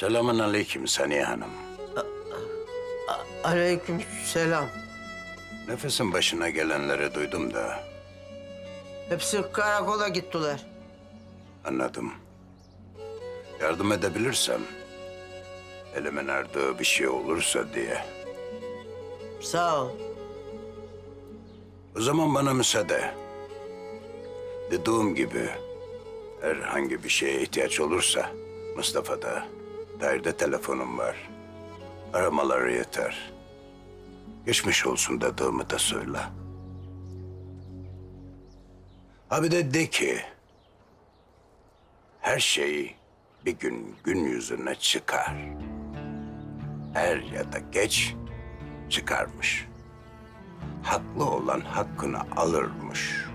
Selamun aleyküm Saniye Hanım. Aleyküm selam. Nefesin başına gelenleri duydum da Hepsi karakola gittiler. anladım. Yardım edebilirsem, elimin erdiği bir şey olursa diye. Sağ ol. O zaman bana müsaade. Dediğim gibi herhangi bir şeye ihtiyaç olursa Mustafa'da, dairede telefonum var. Aramaları yeter. Geçmiş olsun dediğimi de söyle. Abi de de ki her şey bir gün gün yüzüne çıkar. Er ya da geç çıkarmış haklı olan hakkını alırmış.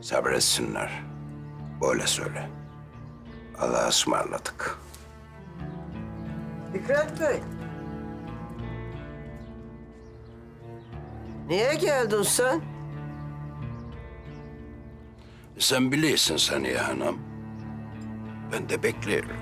Sabretsinler. Böyle söyle. Allah'a ısmarladık. Fikret Bey. Niye geldin sen? Sen biliyorsun Saniye Hanım. Ben de bekliyorum.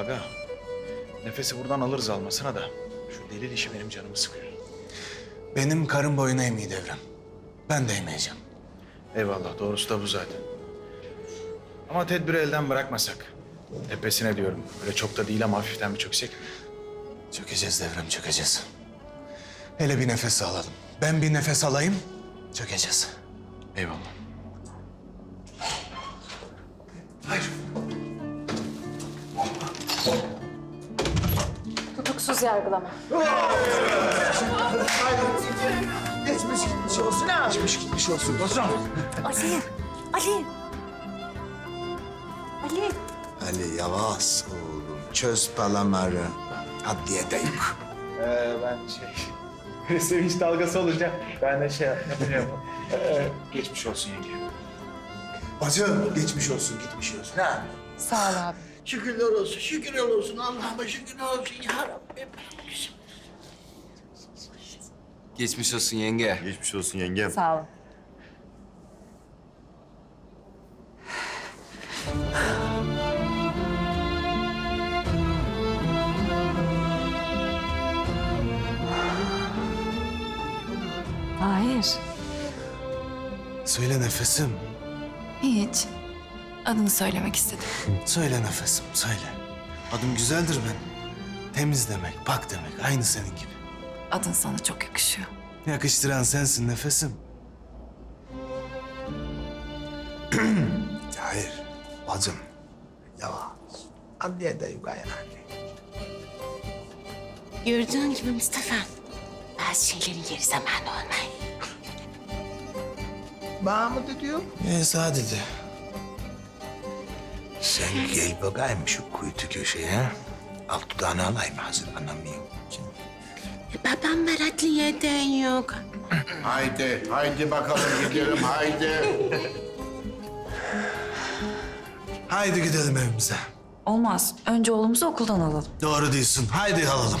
Aga, nefesi buradan alırız almasına da. Şu delil işi benim canımı sıkıyor. Benim karın boyuna emeği devrem. Ben de emeyeceğim. Eyvallah, doğrusu da bu zaten. Ama tedbiri elden bırakmasak. Tepesine diyorum. Öyle çok da değil ama hafiften bir çöksek? Çökeceğiz devrem, çökeceğiz. Hele bir nefes alalım. Ben bir nefes alayım, çökeceğiz. Eyvallah. Tutuksuz yargılama. Geçmiş gitmiş olsun ha. Geçmiş gitmiş olsun. Hocam. Ali! Ali! Ali! Ali yavaş oğlum. Çöz palamarı. Adliyede yok. Ee, ben şey... Sevinç dalgası olunca ben de şey yapıyorum. Ee, geçmiş olsun yenge. Bacım geçmiş olsun, gitmiş olsun ha. Sağ ol abi. Şükürler olsun, şükürler olsun. Allah'ıma şükürler olsun ya Rabbim. Geçmiş olsun yenge. Geçmiş olsun yengem. Sağ ol. Hayır. Söyle nefesim. Hiç. Adını söylemek istedim. Söyle nefesim, söyle. Adım güzeldir benim. Temiz demek, pak demek. Aynı senin gibi. Adın sana çok yakışıyor. Yakıştıran sensin nefesim. Hayır, bacım. Yavaş. Adliyede yok yani. Gördüğün gibi Mustafa, bazı şeylerin yeri zamanı olmay. Bana mı diyor? Ee, sadece. Sen gel bakayım şu kuytu köşeye. Alt dudağını alayım hazır anlamıyorum. Babam var adliyede yok. Haydi, haydi bakalım gidelim haydi. Haydi gidelim evimize. Olmaz. Önce oğlumuzu okuldan alalım. Doğru diyorsun. Haydi alalım.